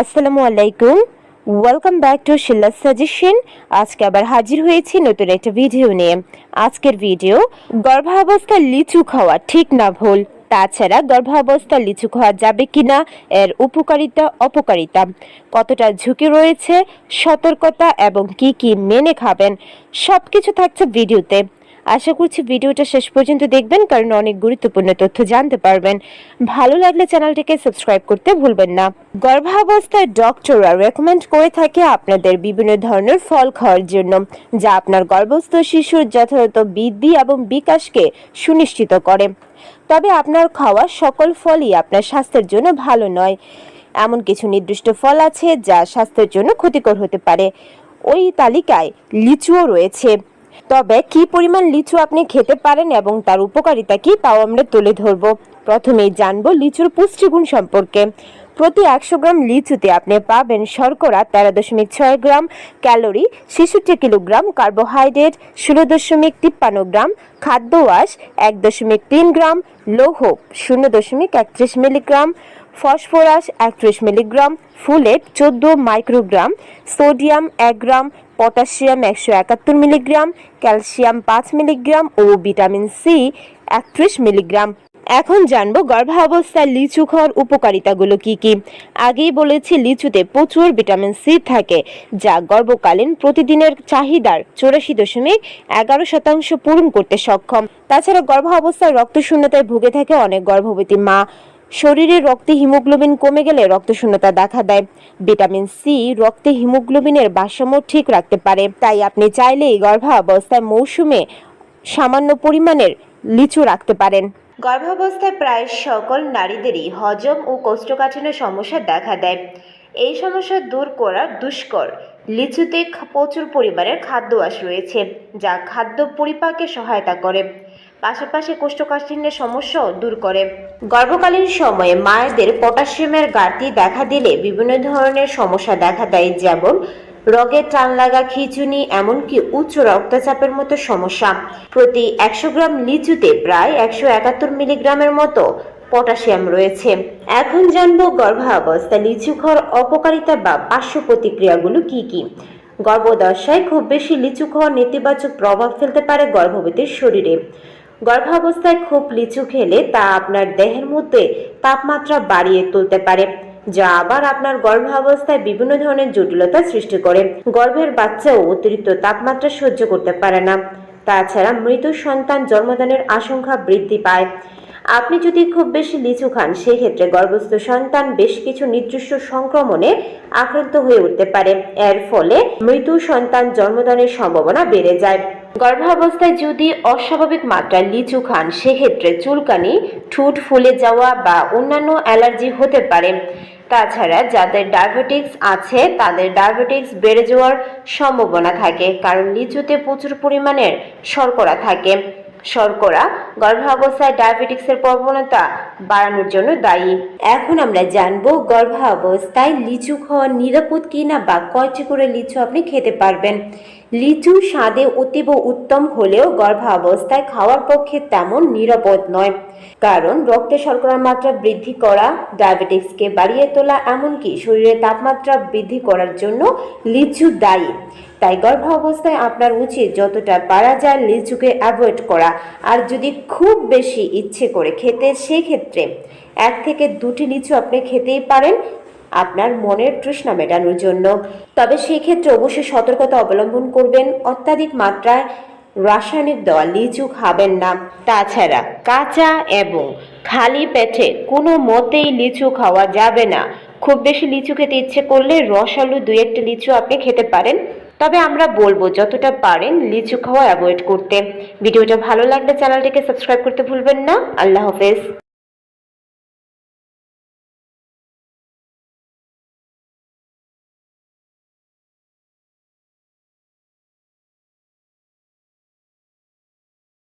আসসালামু আলাইকুম। Welcome back to শিল্লা সাজেশন আজকে আবার হাজির হয়েছি নতুন একটা ভিডিও নিয়ে। আজকের ভিডিও গর্ভাবস্থায় লিচু খাওয়া ঠিক না ভুল। তাছাড়া গর্ভাবস্থায় লিচু খাওয়া যাবে কিনা, এর উপকারিতা, অপকারিতা। কতটা ঝুঁকি রয়েছে, সতর্কতা এবং কি কি মেনে খাবেন সব কিছু থাকছে ভিডিওতে আশা করছি ভিডিওটা শেষ পর্যন্ত দেখবেন, কারণ অনেক গুরুত্বপূর্ণ তথ্য জানতে পারবেন। ভালো লাগলে চ্যানেলটিকে সাবস্ক্রাইব করতে ভুলবেন না। গর্ভাবস্থায় ডক্টররা রেকমেন্ড করে থাকে আপনাদের বিভিন্ন ধরনের ফল খাওয়ার জন্য, যা আপনার গর্ভস্থ শিশুর যথাযথ বৃদ্ধি এবং বিকাশকে সুনিশ্চিত করে। তবে আপনার খাওয়া সকল ফলই আপনার স্বাস্থ্যের জন্য ভালো নয়। এমন কিছু নির্দিষ্ট ফল আছে যা স্বাস্থ্যের জন্য ক্ষতিকর হতে পারে। ওই তালিকায় লিচুও রয়েছে। তবে কি পরিমাণ লিচু আপনি খেতে পারেন এবং তার উপকারিতা কি তাও আমরা তুলে ধরব। প্রথমেই জানব লিচুর পুষ্টিগুণ সম্পর্কে। প্রতি একশো গ্রাম লিচুতে আপনি পাবেন শর্করা তেরো দশমিক ছয় গ্রাম, ক্যালোরি ছেষট্টি কিলোগ্রাম, কার্বোহাইড্রেট ষোলো দশমিক তিপ্পান্ন গ্রাম, খাদ্য আঁশ এক দশমিক তিন গ্রাম, লৌহ শূন্য দশমিক একত্রিশ মিলিগ্রাম, ফসফরাস একত্রিশ মিলিগ্রাম, ফুলেট চোদ্দ মাইক্রোগ্রাম, সোডিয়াম এক গ্রাম পটাশিয়াম একশো একাত্তর মিলিগ্রাম, ক্যালসিয়াম পাঁচ মিলিগ্রাম ও ভিটামিন সি একত্রিশ মিলিগ্রাম। এখন জানব গর্ভাবস্থায় লিচু খাওয়ার উপকারিতাগুলো কি কি? আগেই বলেছি লিচুতে প্রচুর ভিটামিন সি থাকে, যা গর্ভকালীন প্রতিদিনের চাহিদার চৌরাশি দশমিক এগারো শতাংশ পূরণ করতে সক্ষম। তাছাড়া গর্ভাবস্থায় রক্তশূন্যতায় ভুগে থাকে অনেক গর্ভবতী মা। শরীরে রক্তে হিমোগ্লোবিন কমে গেলে রক্তশূন্যতা দেখা দেয়। ভিটামিন সি রক্তে হিমোগ্লোবিনের ভারসাম্য ঠিক রাখতে পারে। তাই আপনি চাইলেই গর্ভাবস্থায় মৌসুমে সামান্য পরিমাণের লিচু রাখতে পারেন। গর্ভাবস্থায় প্রায় সকল নারীদেরই হজম ও কোষ্ঠকাঠিন্য সমস্যা দেখা দেয়। এই সমস্যা দূর করা দুষ্কর লিচুতে প্রচুর পরিমাণের খাদ্য আঁশ রয়েছে, যা খাদ্য পরিপাকে সহায়তা করে। পাশাপাশি কোষ্ঠকাঠিন্যের সমস্যাও দূর করে। গর্ভকালীন সময়ে মায়েদের পটাশিয়ামের ঘাটতি দেখা দিলে বিভিন্ন ধরনের সমস্যা দেখা দেয়, যেমন রগের টান লাগা, খিঁচুনি, এমনকি উচ্চ রক্তচাপের মতো সমস্যা। প্রতি একশো গ্রাম লিচুতে প্রায় একশো একাত্তর মিলিগ্রামের মতো পটাশিয়াম রয়েছে। এখন জানব গর্ভাবস্থা, লিচু খাওয়ার অপকারিতা বা পার্শ্ব প্রতিক্রিয়াগুলো কি কি? গর্ভদশায় খুব বেশি লিচু খাওয়ার নেতিবাচক প্রভাব ফেলতে পারে গর্ভবতীর শরীরে। গর্ভাবস্থায় খুব লিচু খেলে তা আপনার দেহের মধ্যে তাপমাত্রা বাড়িয়ে তুলতে পারে, যা আবার আপনার গর্ভাবস্থায় বিভিন্ন ধরনের জটিলতা সৃষ্টি করে। গর্ভের বাচ্চাও অতিরিক্ত তাপমাত্রা সহ্য করতে পারে না। তাছাড়া মৃত সন্তান জন্মদানের আশঙ্কা বৃদ্ধি পায়। আপনি যদি খুব বেশি লিচু খান, সেক্ষেত্রে গর্ভস্থ সন্তান বেশ কিছু নির্দিষ্ট সংক্রমণে আক্রান্ত হয়ে উঠতে পারে। এর ফলে মৃত সন্তান জন্মদানের সম্ভাবনা বেড়ে যায়। গর্ভাবস্থায় যদি অস্বাভাবিক মাত্রায় লিচু খান, সেক্ষেত্রে চুলকানি, ঠোঁট ফুলে যাওয়া বা অন্যান্য অ্যালার্জি হতে পারে। তাছাড়া যাদের ডায়াবেটিক্স আছে, তাদের ডায়াবেটিক্স বেড়ে যাওয়ার সম্ভাবনা থাকে, কারণ লিচুতে প্রচুর পরিমাণের শর্করা থাকে। শর্করা গর্ভাবস্থায় ডায়াবেটিক্সের প্রবণতা বাড়ানোর জন্য দায়ী। এখন আমরা জানব গর্ভাবস্থায় লিচু খাওয়া নিরাপদ কিনা বা কয়টি করে লিচু আপনি খেতে পারবেন। লিচু স্বাদে অতীব উত্তম হলেও গর্ভাবস্থায় খাওয়ার পক্ষে তেমন নিরাপদ নয়। কারণ রক্তে শর্করার মাত্রা বৃদ্ধি করা ডায়াবেটিক্সকে বাড়িয়ে তোলা, এমনকি শরীরের তাপমাত্রা বৃদ্ধি করার জন্য লিচু দায়ী। তাই গর্ভাবস্থায় আপনার উচিত যতটা পারা যায় লিচুকে অ্যাভয়েড করা। আর যদি খুব বেশি ইচ্ছে করে খেতে, সেক্ষেত্রে এক থেকে দুটি লিচু আপনি খেতেই পারেন। আপনার মনের তৃষ্ণা মেটানোর জন্য। তবে সেই ক্ষেত্রে অবশ্যই সতর্কতা অবলম্বন করবেন। অত্যাধিক মাত্রায় রাসায়নিক দেওয়া লিচু খাবেন না। তাছাড়া কাঁচা এবং খালি পেটে কোনো মতেই লিচু খাওয়া যাবে না। খুব বেশি লিচু খেতে ইচ্ছে করলে রসালু দুই একটা লিচু আপনি খেতে পারেন। তবে আমরা বলব, যতটা পারেন লিচু খাওয়া অ্যাভয়েড করতে। ভিডিওটা ভালো লাগলে চ্যানেলটিকে সাবস্ক্রাইব করতে ভুলবেন না। আল্লাহ হাফেজ।